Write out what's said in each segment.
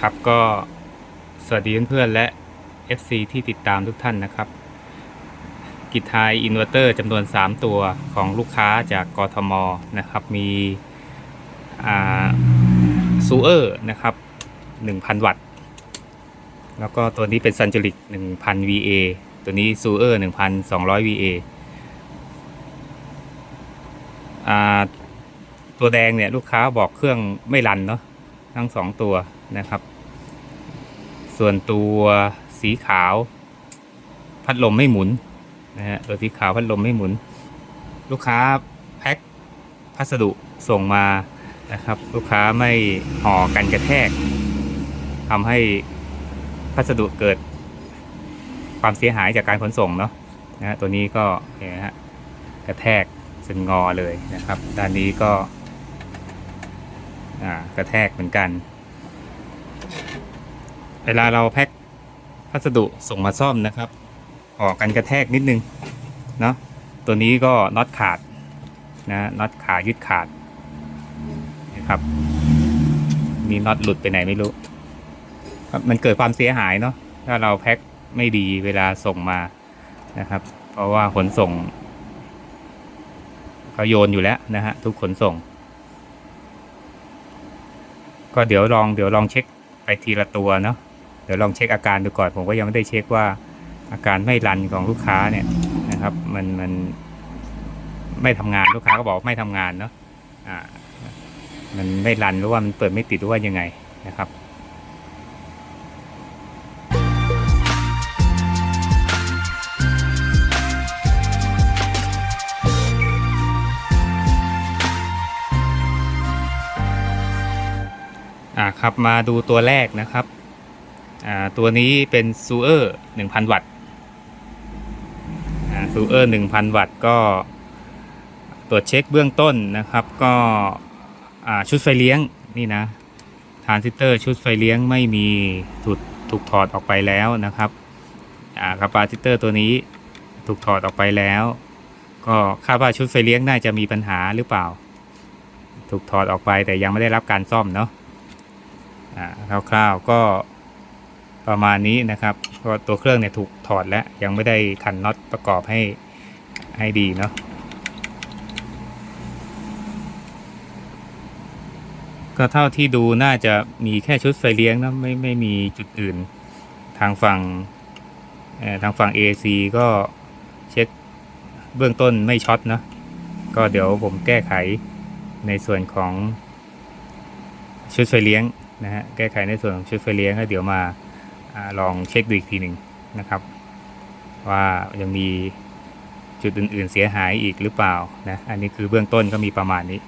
ครับก็สวัสดีเพื่อนๆและ FC ที่ติดตามทุกท่านนะครับ กิจไทยอินเวอร์เตอร์จำนวน 3 ตัวของลูกค้าจากกทมนะครับ มีซูเออร์นะครับ 1,000 วัตต์ แล้วก็ตัวนี้เป็นซันจูริก1,000 VA ตัวนี้ซูเออร์1,200 VA อ่าตัวแดงเนี่ยลูกค้าบอกเครื่องไม่รันเนาะทั้งสองตัว นะครับ ส่วนตัวสีขาวพัดลมไม่หมุนนะฮะตัวสีขาวพัดลมไม่หมุน ลูกค้าแพ็คพัสดุส่งมานะครับ ลูกค้าไม่ห่อกันกระแทกทำให้พัสดุเกิดความเสียหายจากการขนส่งเนาะนะฮะตัวนี้ก็เนี่ยฮะกระแทกจนงอเลยนะครับ ด้านนี้ก็อ่ากระแทกเหมือนกัน เวลาเราแพ็คพัสดุส่งมาซ่อมนะครับ ออกกันกระแทกนิดนึงเนาะตัวนี้ก็น็อตขาดนะน็อตขายึดขาดนะครับ มีน็อตหลุดไปไหนไม่รู้ มันเกิดความเสียหายเนาะถ้าเราแพ็คไม่ดีเวลาส่งมานะครับ เพราะว่าขนส่งเขาโยนอยู่แล้วนะฮะทุกขนส่ง ก็เดี๋ยวลองเดี๋ยวลองเช็คไปทีละตัวเนาะ เดี๋ยวลองเช็คอาการดูก่อนผมก็ยังไม่ได้เช็คว่าอาการไม่รันของลูกค้าเนี่ยนะครับ มันมันไม่ทำงานลูกค้าก็บอกไม่ทำงานเนาะอ่ามันไม่รันหรือว่ามันเปิดไม่ติดหรือว่ายังไงนะครับอ่าครับมาดูตัวแรกนะครับ ตัวนี้เป็นซูเออร์1,000 วัตต์ซูเออร์1,000 วัตต์ก็ตรวจเช็คเบื้องต้นนะครับก็ชุดไฟเลี้ยงนี่นะทรานซิสเตอร์ชุดไฟเลี้ยงไม่มีถูกถูกถอดออกไปแล้วนะครับคาปาซิเตอร์ตัวนี้ถูกถอดออกไปแล้ว ก็คาดว่าชุดไฟเลี้ยงน่าจะมีปัญหาหรือเปล่า ถูกถอดออกไปแต่ยังไม่ได้รับการซ่อมเนาะคร่าวๆก็ ประมาณนี้นะครับเพราะตัวเครื่องเนี่ยถูกถอดแล้วยังไม่ได้ขันน็อตประกอบให้ให้ดีเนาะก็เท่าที่ดูน่าจะมีแค่ชุดไฟเลี้ยงนะไม่ไม่มีจุดอื่น ทางฝั่งทางฝั่ง AC ก็เช็คเบื้องต้นไม่ช็อตนะก็เดี๋ยวผมแก้ไขในส่วนของชุดไฟเลี้ยงนะฮะแก้ไขในส่วนของชุดไฟเลี้ยงแล้วเดี๋ยวมา ลองเช็คดูอีกทีหนึ่งนะครับ ว่ายังมีจุดอื่น ๆ เสียหายอีกหรือเปล่านะอันนี้คือเบื้องต้นก็มีประมาณนี้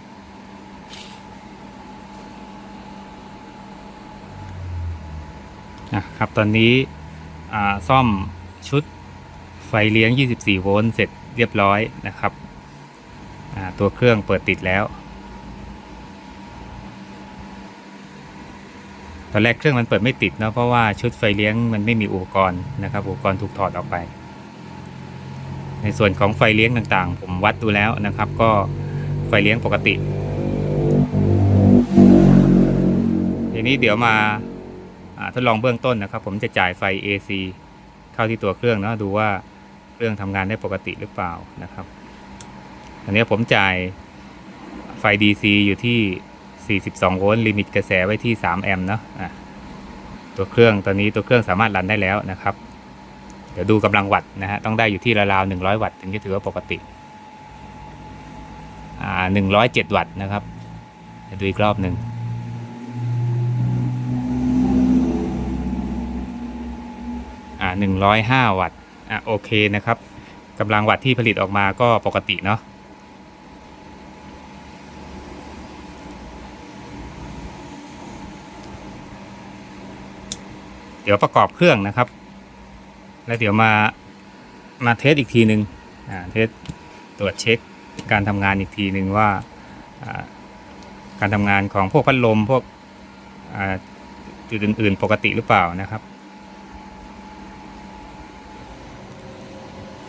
นะครับตอนนี้ซ่อมชุดไฟเลี้ยง 24 โวลต์เสร็จเรียบร้อยนะครับตัวเครื่องเปิดติดแล้ว อนแรกเครื่องมันเปิดไม่ติดเนอะเพราะว่าชุดไฟเลี้ยงมันไม่มีอุปกรณ์นะครับ อุปกรณ์ถูกถอดออกไป ในส่วนของไฟเลี้ยงต่างๆ ผมวัดดูแล้วนะครับ ก็ไฟเลี้ยงปกติ ทีนี้เดี๋ยวมาอ่าทดลองเบื้องต้นนะครับ ผมจะจ่ายไฟ AC เข้าที่ตัวเครื่องเนาะดูว่าเครื่องทำงานได้ปกติหรือเปล่านะครับอันนี้ผมจ่ายไฟ DC อยู่ที่ 42 โวลต์ลิมิตกระแสไว้ที่ 3 แอมป์เนาะะตัวเครื่องตอนนี้ตัวเครื่องสามารถรันได้แล้วนะครับ เดี๋ยวดูกำลังวัตต์นะฮะต้องได้อยู่ที่ราวๆ100 วัตต์ถึงจะถือว่าปกติอ่า107 วัตต์นะครับดูอีกรอบหนึ่งอ่า105 วัตต์อะโอเคนะครับกำลังวัตต์ที่ผลิตออกมาก็ปกติเนาะ เดี๋ยวประกอบเครื่องนะครับ แล้วเดี๋ยวมามาเทสอีกทีหนึ่งอ่าเทสตรวจเช็คการทำงานอีกทีหนึ่งว่าการทำงานของพวกพัดลมพวกอ่าจุดอื่น ๆ ปกติหรือเปล่านะครับ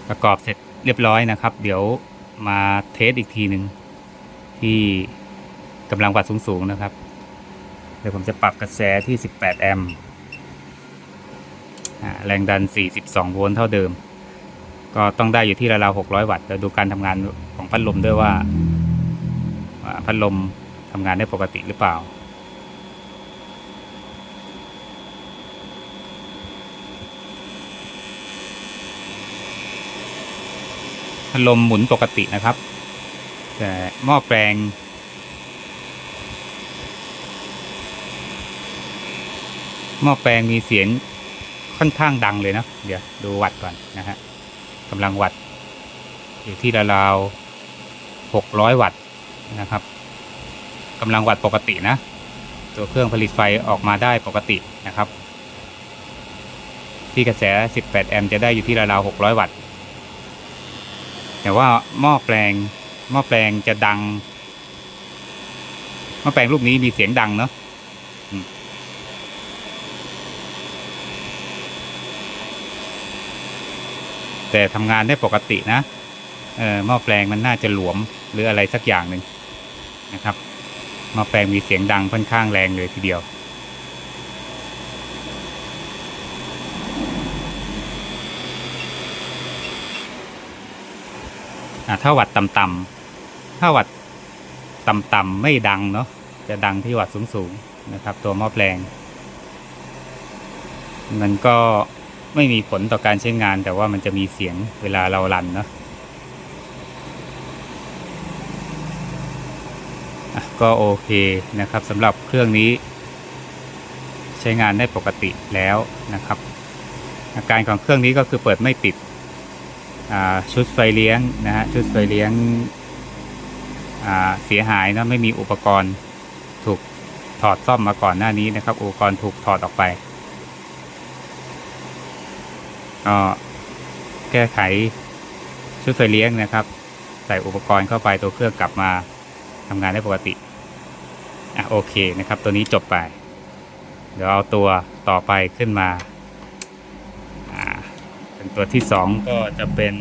ประกอบเสร็จเรียบร้อยนะครับ เดี๋ยวมาเทสอีกทีหนึ่งที่กำลังวัดสูง ๆ นะครับแดี๋ยวผมจะปรับกระแสที่ 18 แอมป์ แรงดัน 42 โวลต์เท่าเดิม ก็ต้องได้อยู่ที่ราวๆ600 วัตต์แล้วดูการทำงานของพัดลมด้วยว่าว่าพัดลมทำงานได้ปกติหรือเปล่าพัดลมหมุนปกตินะครับ แต่หม้อแปลง หม้อแปลงมีเสียง ค่อนข้างดังเลยนะเดี๋ยวดูวัดก่อนนะฮะกำลังวัด อยู่ที่ราวๆหกร้อยวัตต์นะครับกำลังวัดปกตินะ ตัวเครื่องผลิตไฟออกมาได้ปกตินะครับ ที่กระแส 18 แอมป์จะได้อยู่ที่ราวๆ600 วัตต์ แต่ว่าหม้อแปลงหม้อแปลงจะดังหม้อแปลงลูกนี้มีเสียงดังเนาะ แต่ทำงานได้ปกตินะเออหม้อแปลงมันน่าจะหลวมหรืออะไรสักอย่างหนึ่งนะครับหม้อแปลงมีเสียงดังค่อนข้างแรงเลยทีเดียว ถ้าวัดต่ำๆถ้าวัดต่ำๆไม่ดังเนาะจะดังที่วัดสูงๆนะครับ ตัวหม้อแปลงมันก็ ไม่มีผลต่อการใช้งาน แต่ว่ามันจะมีเสียงเวลาเรารันเนาะก็โอเคนะครับสำหรับเครื่องนี้ ใช้งานได้ปกติแล้วนะครับ อาการของเครื่องนี้ก็คือเปิดไม่ติดชุดไฟเลี้ยงนะฮะชุดไฟเลี้ยงเสียหายนะไม่มีอุปกรณ์ถูกถอดซ่อมมาก่อนหน้านี้นะครับ อุปกรณ์ถูกถอดออกไป ก็แก้ไขชุดไฟเลี้ยงนะครับ ใส่อุปกรณ์เข้าไปตัวเครื่องกลับมาทำงานได้ปกติอะโอเคนะครับ ตัวนี้จบไป เดี๋ยวเอาตัวต่อไปขึ้นมาอ่าเป็นตัวที่สองก็จะเป็น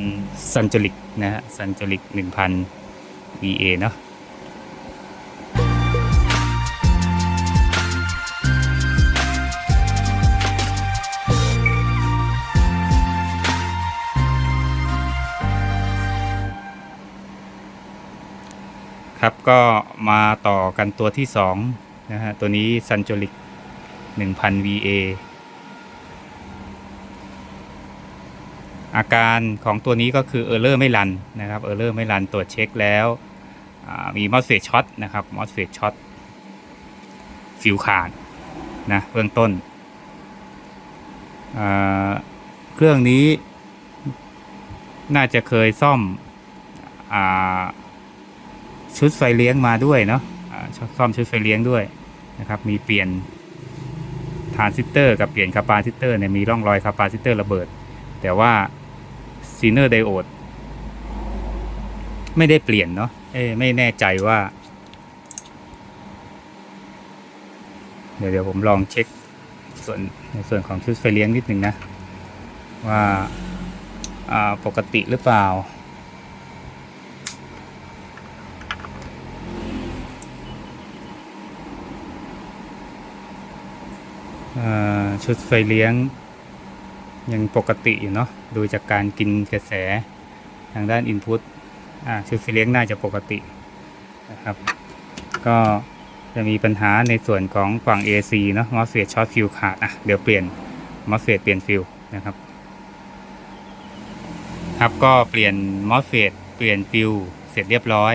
ซันจลิกนะฮะซันจลิก 1000 VA เนาะ ก็มาต่อกันตัวที่สองนะฮะตัวนี้ซันโจลิก1000 VA อาการของตัวนี้ก็คือเออร์เลอร์ไม่รันนะครับเออร์เลอร์ไม่รันตรวจเช็คแล้วมีมอสเฟตช็อตนะครับมอสเฟตช็อตฟิวขาดนะเบื้องต้น เครื่องนี้น่าจะเคยซ่อมอ่า ชุดไฟเลี้ยงมาด้วยเนาะซ่อมชุดไฟเลี้ยงด้วยนะครับ มีเปลี่ยนทานซิสเตอร์กับเปลี่ยนคาปาซิสเตอร์เนี่ยมีร่องรอยคาปาซิสเตอร์ระเบิด แต่ว่าซีเนอร์ไดโอดไม่ได้เปลี่ยนเนาะเอ้ไม่แน่ใจว่า เดี๋ยวเดี๋ยวผมลองเช็คส่วนในส่วนของชุดไฟเลี้ยงนิดนึงนะ ว่าอ่าปกติหรือเปล่า ชุดไฟเลี้ยง ยังปกติอยู่เนาะดูจากการกินกระแสทางด้านอินพุตชุดไฟเลี้ยงน่าจะปกตินะครับ ก็จะมีปัญหาในส่วนของฝั่ง AC เนาะมอสเฟตช็อตฟิวขาดอะเดี๋ยวเปลี่ยนมอสเฟตเปลี่ยนฟิวนะครับครับก็เปลี่ยนมอสเฟตเปลี่ยนฟิวเสร็จเรียบร้อย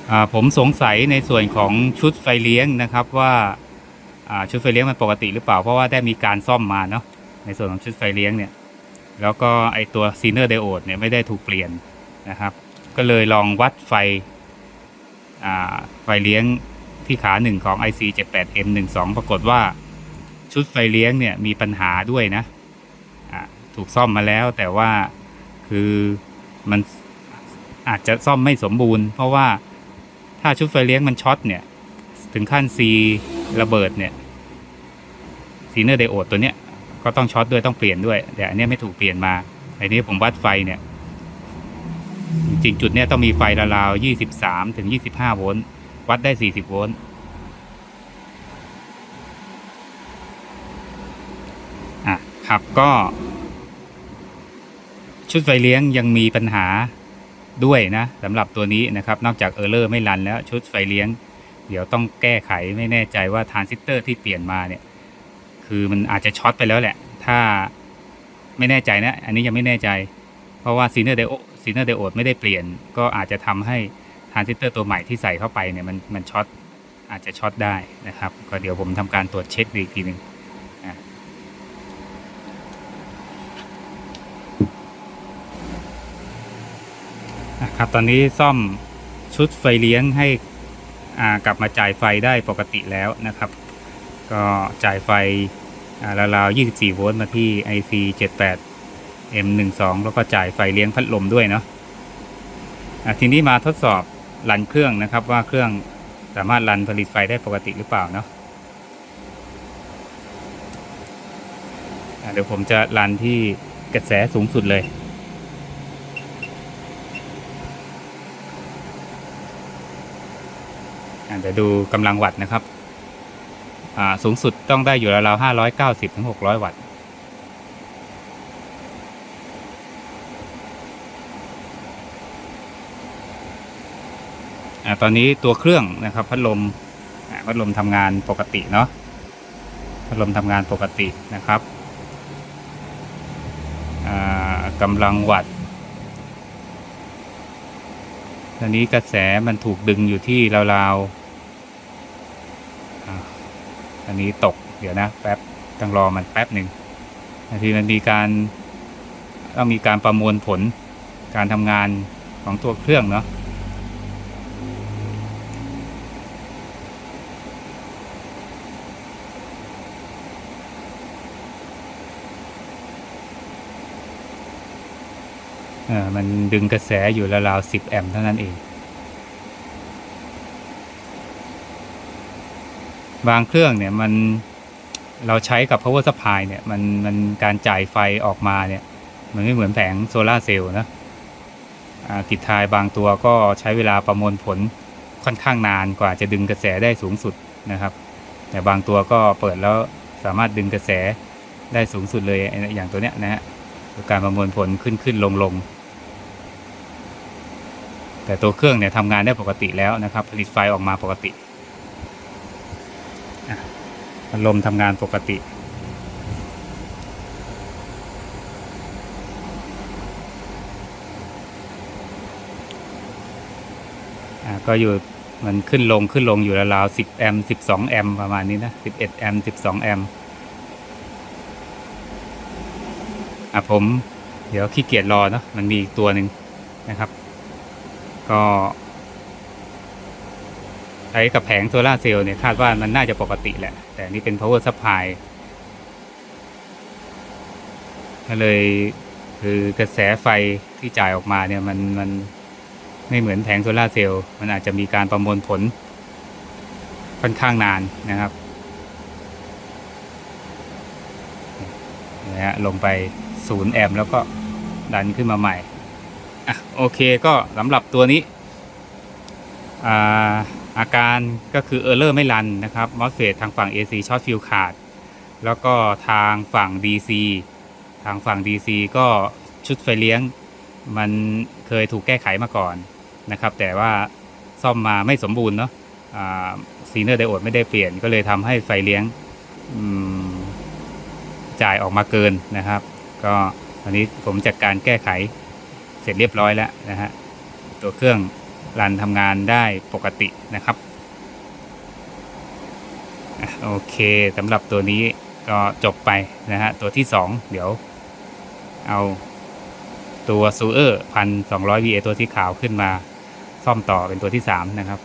อ่า ผมสงสัยในส่วนของชุดไฟเลี้ยงนะครับว่าชุดไฟเลี้ยงมันปกติหรือเปล่าเพราะว่าได้มีการซ่อมมาเนาะในส่วนของชุดไฟเลี้ยงเนี่ยแล้วก็ไอตัวซีเนอร์ไดโอดเนี่ยไม่ได้ถูกเปลี่ยนนะครับ ก็เลยลองวัดไฟไฟเลี้ยงที่ขาหนึ่งของ IC 78M12 ปรากฏว่าชุดไฟเลี้ยงเนี่ยมีปัญหาด้วยนะถูกซ่อมมาแล้วแต่ว่าคือมันอาจจะซ่อมไม่สมบูรณ์ เพราะว่า ถ้าชุดไฟเลี้ยงมันช็อตเนี่ย ถึงขั้นซีระเบิดเนี่ยซีเนอร์ไดโอดตัวเนี้ยก็ต้องช็อตด้วยต้องเปลี่ยนด้วย แต่อันนี้ไม่ถูกเปลี่ยนมาไอ้นี้ผมวัดไฟเนี่ย จริงจุดเนี้ยต้องมีไฟราวๆ23ถึง25โวลต์วัดได้40โวลต์อะครับก็ ชุดไฟเลี้ยงยังมีปัญหา ด้วยนะสำหรับตัวนี้นะครับ นอกจากเออร์เลอร์ไม่รันแล้วชุดไฟเลี้ยง เดี๋ยวต้องแก้ไขไม่แน่ใจว่าทรานซิสเตอร์ที่เปลี่ยนมาเนี่ย คือมันอาจจะช็อตไปแล้วแหละ ถ้าไม่แน่ใจนะ อันนี้ยังไม่แน่ใจ เพราะว่าซีเนอร์เดโอซีเนอร์เดโอดไม่ได้เปลี่ยน ก็อาจจะทำให้ทรานซิสเตอร์ตัวใหม่ที่ใส่เข้าไปเนี่ยมันมันช็อตอาจจะช็อตได้นะครับ ก็เดี๋ยวผมทำการตรวจเช็คดูอีกทีหนึ่ง อะครับตอนนี้ซ่อมชุดไฟเลี้ยงให้กลับมาจ่ายไฟได้ปกติแล้วนะครับ ก็จ่ายไฟราวๆ24 โวลต์มาที่ IC 78 M12 แล้วก็จ่ายไฟเลี้ยงพัดลมด้วยเนาะะทีนี้มาทดสอบรันเครื่องนะครับว่าเครื่องสามารถรันผลิตไฟได้ปกติหรือเปล่าเนาะะเดี๋ยวผมจะรันที่กระแสสูงสุดเลย อะ เดี๋ยวดูกำลังวัตต์นะครับอ่าสูงสุดต้องได้อยู่ราวๆห้าร้อยเก้าสิบถึงหกร้อยวัตต์อ่าตอนนี้ตัวเครื่องนะครับพัดลมพัดลมทำงานปกติเนาะพัดลมทำงานปกตินะครับอ่ากำลังวัตต์ตอนนี้กระแสมันถูกดึงอยู่ที่ราวๆ อันนี้ตกเดี๋ยวนะแป๊บต้องรอมันแป๊บหนึ่งบางทีมันมีการต้องมีการประมวลผลการทำงานของตัวเครื่องเนาะมันดึงกระแสอยู่ราวๆ10 แอมป์เท่านั้นเอง บางเครื่องเนี่ยมันเราใช้กับ power supply เนี่ยมันมันการจ่ายไฟออกมาเนี่ย มันไม่เหมือนแผงโซลาเซลล์นะอ่ากิจทายบางตัวก็ใช้เวลาประมวลผลค่อนข้างนานกว่าจะดึงกระแสได้สูงสุดนะครับ แต่บางตัวก็เปิดแล้วสามารถดึงกระแสได้สูงสุดเลยอย่างตัวเนี้ยนะฮะการประมวลผลขึ้นขึ้นลงลงแต่ตัวเครื่องเนี่ยทำงานได้ปกติแล้วนะครับ ผลิตไฟออกมาปกติ พัดลมทำงานปกติอ่าก็อยู่มันขึ้นลงขึ้นลงอยู่ราวๆ10 แอมป์12 แอมป์ประมาณนี้นะ 11 แอมป์12 แอมป์อะผม เดี๋ยวขี้เกียจรอเนาะมันมีอีกตัวหนึ่งนะครับ ก็ ใช้กับแผงโซลาเซลล์เนี่ยคาดว่ามันน่าจะปกติแหละ แต่นี่เป็น power supply ก็เลยคือกระแสไฟที่จ่ายออกมาเนี่ยมันมันไม่เหมือนแผงโซลาเซลล์มันอาจจะมีการประมวลผลค่อนข้างนานนะครับนะฮะลงไป0แอมป์แล้วก็ดันขึ้นมาใหม่อะโอเคก็สำหรับตัวนี้อ่า อาการก็คือเออร์เลอร์ไม่รันนะครับมอสเฟตทางฝั่ง AC ช็อตฟิลขาด แล้วก็ทางฝั่ง DC ทางฝั่ง DC ก็ชุดไฟเลี้ยง มันเคยถูกแก้ไขมาก่อนนะครับ แต่ว่าซ่อมมาไม่สมบูรณ์เนาะซีเนอร์ไดโอดไม่ได้เปลี่ยนก็เลยทำให้ไฟเลี้ยงจ่ายออกมาเกินนะครับ ก็ตอนนี้ผมจัดการแก้ไขเสร็จเรียบร้อยแล้วนะฮะตัวเครื่อง รันทำงานได้ปกตินะครับโอเคสำหรับตัวนี้ก็จบไปนะฮะตัวที่ 2 เดี๋ยวเอาตัวซูเออร์พันสองร้อยวีเอตัวที่ขาวขึ้นมาซ่อมต่อเป็นตัวที่ 3 นะครับ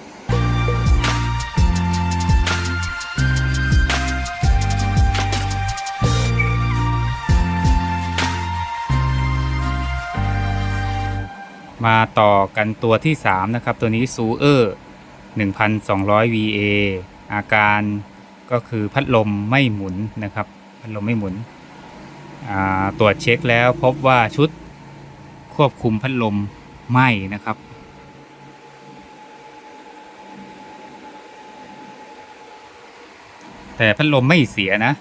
มาต่อกันตัวที่ 3 นะครับ ตัวนี้ซูเออร์1,200 VA อาการก็คือพัดลมไม่หมุนนะครับ พัดลมไม่หมุน ตรวจเช็คแล้วพบว่าชุดควบคุมพัดลมไหม้นะครับ แต่พัดลมไม่เสียนะ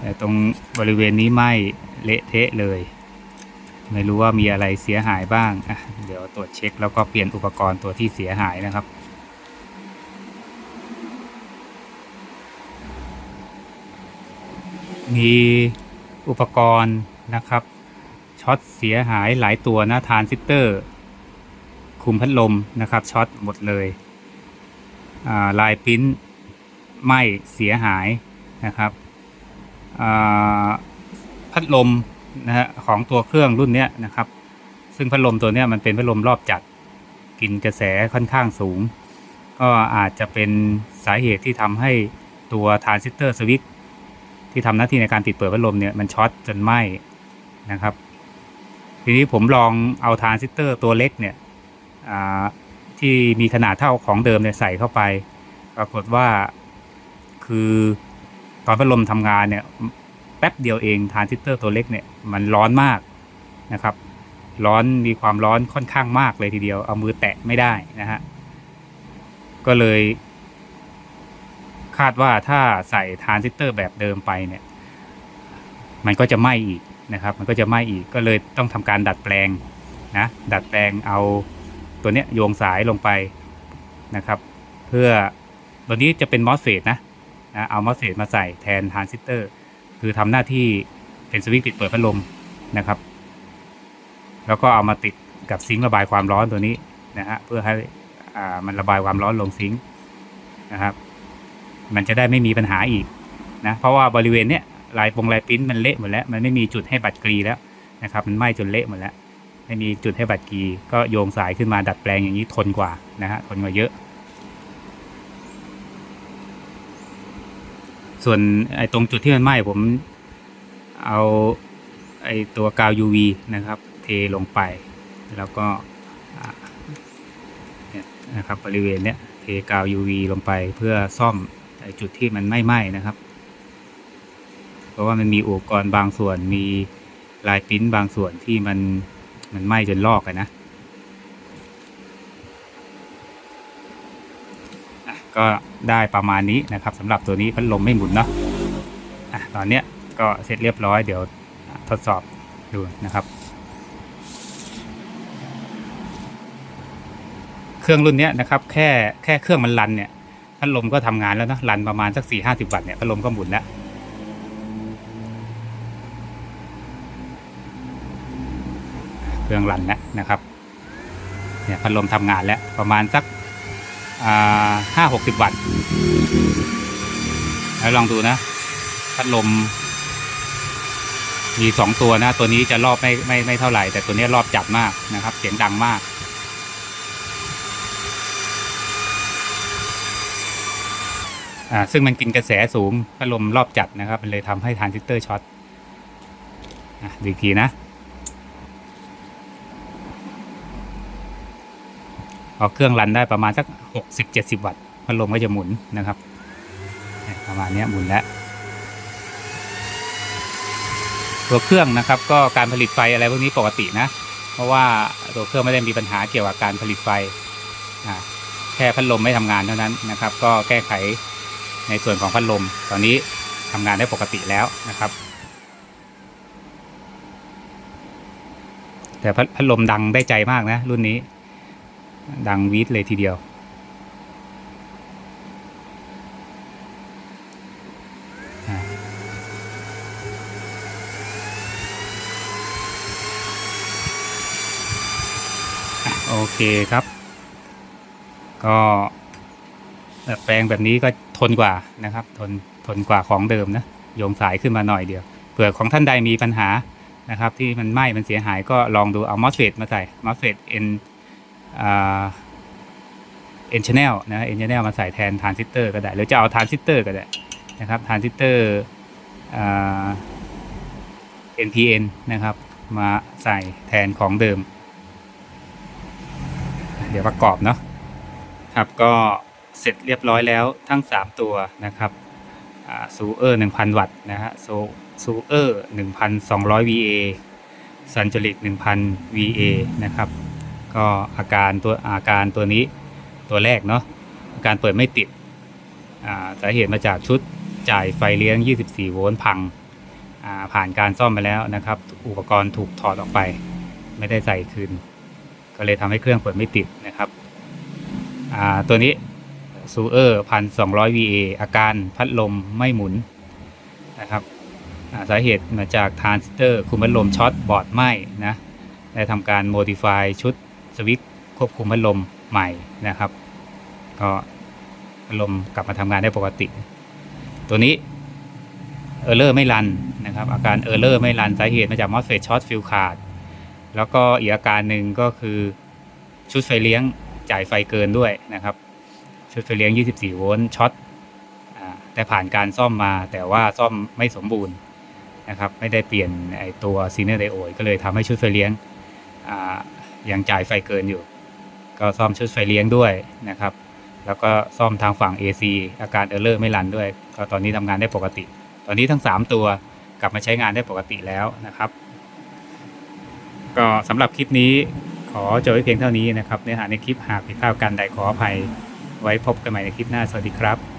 แต่ตรงบริเวณนี้ไหม้เละเทะเลย ไม่รู้ว่ามีอะไรเสียหายบ้างอะเดี๋ยวตรวจเช็คแล้วก็เปลี่ยนอุปกรณ์ตัวที่เสียหายนะครับ มีอุปกรณ์นะครับช็อตเสียหายหลายตัวนะทานซิสเตอร์ คุมพัดลมนะครับช็อตหมดเลยลายปิ้นไหม้เสียหายนะครับพัดลม นะฮะของตัวเครื่องรุ่นเนี้ยนะครับ ซึ่งพัดลมตัวเนี้ยมันเป็นพัดลมรอบจัด กินกระแสค่อนข้างสูง ก็อาจจะเป็นสาเหตุที่ทำให้ตัวทรานซิสเตอร์สวิตช์ที่ทำหน้าที่ในการติดเปิดพัดลมเนี่ยมันช็อตจนไหม้นะครับ ทีนี้ผมลองเอาทรานซิสเตอร์ตัวเล็กเนี่ยที่มีขนาดเท่าของเดิมเนี่ยใส่เข้าไป ปรากฏว่าคือตอนพัดลมทำงานเนี่ย ป๊บเดียวเองทรานซิสเตอร์ตัวเล็กเนี่ยมันร้อนมากนะครับ ร้อนมีความร้อนค่อนข้างมากเลยทีเดียว เอามือแตะไม่ได้นะฮะ ก็เลย คาดว่าถ้าใส่ทรานซิสเตอร์แบบเดิมไปเนี่ย มันก็จะไหม้อีกนะครับ มันก็จะไหม้อีกก็เลยต้องทำการดัดแปลงนะดัดแปลงเอาตัวเนี้ยโยงสายลงไปนะครับ เพื่อตัวนี้จะเป็นมอสเฟตนะนะเอามอสเฟตมาใส่แทนทรานซิสเตอร์ คือทำหน้าที่เป็นสวิตช์ปิดเปิดพัดลมนะครับ แล้วก็เอามาติดกับซิงค์ระบายความร้อนตัวนี้นะฮะเพื่อให้อ่ามันระบายความร้อนลงซิงค์นะครับ มันจะได้ไม่มีปัญหาอีกนะเพราะว่าบริเวณเนี้ยลายปงลายปิ้นมันเละหมดแล้วมันไม่มีจุดให้บัตรกรีแล้วนะครับมันไหม้จนเละหมดแล้วไม่มีจุดให้บัตรกรีก็โยงสายขึ้นมาดัดแปลงอย่างนี้ทนกว่านะฮะทนกว่าเยอะ ส่วนไอ้ตรงจุดที่มันไหม้ผมเอาไอ้ตัวกาว UV นะครับ เทลงไป แล้วก็เนี่ยนะครับบริเวณเนี้ยเทกาว UV ลงไปเพื่อซ่อมไอ้จุดที่มันไม่ไหม้นะครับ เพราะว่ามันมีอุปกรณ์บางส่วนมีลายปิ้นบางส่วนที่มันมันไหม้จนลอกอะนะอะ ก็ได้ประมาณนี้นะครับสำหรับตัวนี้พัดลมไม่หมุนเนาะอะตอนเนี้ยก็เสร็จเรียบร้อยเดี๋ยวทดสอบดูนะครับ เครื่องรุ่นนี้นะครับแค่แค่เครื่องมันรันเนี่ยพัดลมก็ทำงานแล้วเนะรันประมาณสักสี่ห้าสิบวัตต์เนี่ยพัดลมก็หมุนแล้วเครื่องรันแล้วนะครับเนี่ยพัดลมทำงานแล้วประมาณสัก ห้าหกสิบวัตต์แล้วลองดูนะ พัดลม มีสองตัวนะ ตัวนี้จะรอบไม่ไม่ไม่เท่าไหร่ แต่ตัวนี้รอบจัดมากนะครับ เสียงดังมากอ่าซึ่งมันกินกระแสสูงพัดลมรอบจัดนะครับ มันเลยทำให้ทรานซิสเตอร์ช็อตอะดูอีกทีนะ อเครื่องรันได้ประมาณสักหกสิบเจ็ดสิบวัตต์พัดลมก็จะหมุนนะครับ ประมาณนี้หมุนแล้วตัวเครื่องนะครับ ก็การผลิตไฟอะไรพวกนี้ปกตินะ เพราะว่าตัวเครื่องไม่ได้มีปัญหาเกี่ยวกับการผลิตไฟแค่พัดลมไม่ทำงานเท่านั้นนะครับ ก็แก้ไขในส่วนของพัดลม ตอนนี้ทำงานได้ปกติแล้วนะครับ แต่พัดลมดังได้ใจมากนะรุ่นนี้ ดังวีดเลยทีเดียว โอเคครับ ก็แปลงแบบนี้ก็ทนกว่านะครับ ทนทนกว่าของเดิมนะโยงสายขึ้นมาหน่อยเดียวเผื่อของท่านใดมีปัญหานะครับ ที่มันไหม้มันเสียหายก็ลองดูเอามอสเฟตมาใส่มอสเฟตเอ็น เอ็นชแนลนะเอ็นชแนลมาใส่แทนทรานซิสเตอร์ก็ได้ หรือจะเอาทรานซิสเตอร์ก็ได้นะครับทรานซิสเตอร์ NPN นะครับ มาใส่แทนของเดิม เดี๋ยวประกอบเนาะครับก็เสร็จเรียบร้อยแล้วทั้ง 3 ตัวนะครับซูเออร์1,000 วัตต์นะฮะโซซูเออร์1,200 VA ซันจลิก1,000 VA นะครับ ก็อาการตัวอาการตัวนี้ตัวแรกเนาะอาการเปิดไม่ติดอ่าสาเหตุมาจากชุดจ่ายไฟเลี้ยง 24 โวลต์พังอ่าผ่านการซ่อมไปแล้วนะครับ อุปกรณ์ถูกถอดออกไป ไม่ได้ใส่คืน ก็เลยทำให้เครื่องเปิดไม่ติดนะครับอ่าตัวนี้ซูเออร์พันสองร้อย VA อาการพัดลมไม่หมุนนะครับอ่าสาเหตุมาจากทรานซิสเตอร์คุมพัดลมช็อตบอร์ดไหม้นะได้ทำการโมดิฟายชุด สวิตช์ควบคุมพัดลมใหม่นะครับ ก็พัดลมกลับมาทำงานได้ปกติ ตัวนี้เออร์เลอร์ไม่รันนะครับ อาการเออร์เลอร์ไม่รันสาเหตุมาจากมอสเฟตช็อตฟิลขาด แล้วก็อีกอาการหนึ่งก็คือชุดไฟเลี้ยงจ่ายไฟเกินด้วยนะครับ ชุดไฟเลี้ยง 24 โวลต์ช็อตแต่ผ่านการซ่อมมาแต่ว่าซ่อมไม่สมบูรณ์นะครับ ไม่ได้เปลี่ยนไอตัวซีเนอร์ไดโอดก็เลยทำให้ชุดไฟเลี้ยง ยังจ่ายไฟเกินอยู่ ก็ซ่อมชุดไฟเลี้ยงด้วยนะครับ แล้วก็ซ่อมทางฝั่ง AC อาการเออร์เลอร์ไม่รันด้วย ก็ตอนนี้ทำงานได้ปกติ ตอนนี้ทั้ง 3 ตัวกลับมาใช้งานได้ปกติแล้วนะครับ ก็สำหรับคลิปนี้ขอจบไว้เพียงเท่านี้นะครับ เนื้อหาในคลิปหากผิดพลาดกันใดขออภัย ไว้พบกันใหม่ในคลิปหน้า สวัสดีครับ